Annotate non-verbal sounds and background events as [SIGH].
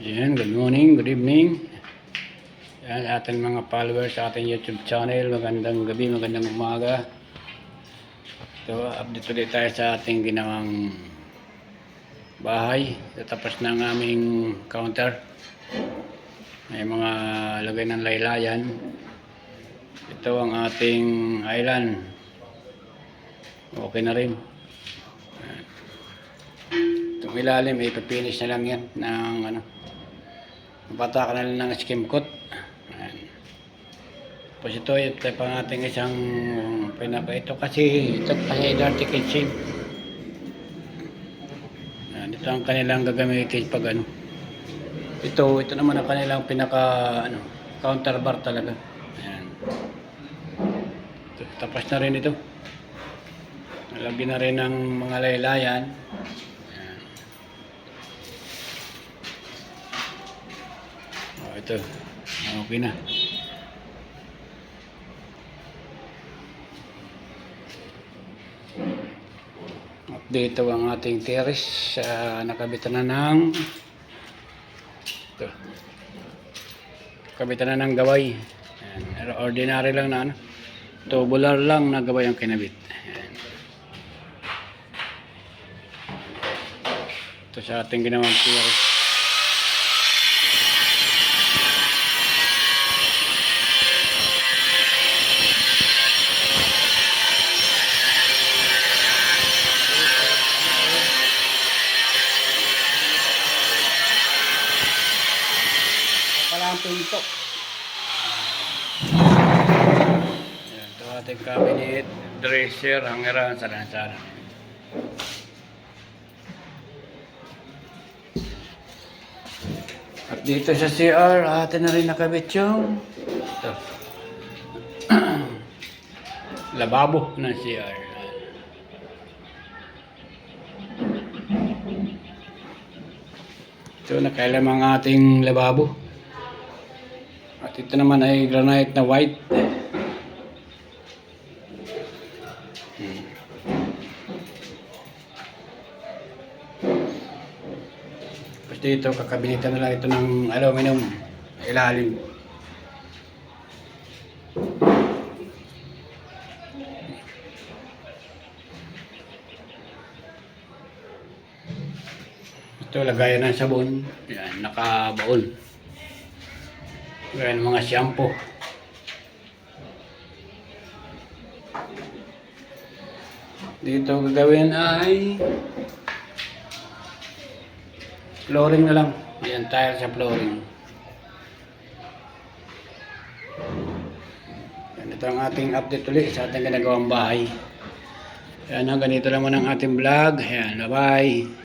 Yan, good morning, good evening. Yan, ating mga followers sa ating YouTube channel. Magandang gabi, magandang umaga. Ito, update ulit tayo sa ating ginawang bahay. Tapos na ang aming counter. May mga lagay ng laylayan. Ito ang ating island. Okay na rin. Itong ilalim, ay ipapinish na lang yan ng ano. Bata ka na lang ng skim coat. Ayan. Tapos ito, ito pang ating isang pinaka ito kasi ito kasi dirty kitchen. Ayan, ito ang kanilang gagamitin pag ano. Ito, ito naman ang kanilang pinaka ano, counter bar talaga. Ayan. Tapos na rin ito. Nalagyan na rin ng mga laylayan. Oh, ito. Okay na. Update ito ang ating terrace. Uh, nakabitan na ng ito. Kabitan na ng gaway. Ayan. Ordinary lang na ano. Tubular lang na gaway ang kinabit. Ayan. Ito sa ating ginawang terrace. Pala ang pinto. Yan, ito ating cabinet, dresser, hangeran, sana-sana. At dito sa CR, atin na rin nakabit yung [CLEARS THROAT] lababo ng CR. Ito nakailam ang ating lababo. At ito naman ay granite na white. Hmm. Tapos dito, na lang ito ng aluminum ilalim. Ito, lagayan ng sabon. Yan, nakabaon. Yan, mga shampoo. Dito gagawin ay flooring na lang. Yan, tile sa flooring. Yan, ito ang ating update ulit sa ating ginagawang bahay. Yan, hanggang dito naman ang ating vlog. Yan, bye-bye.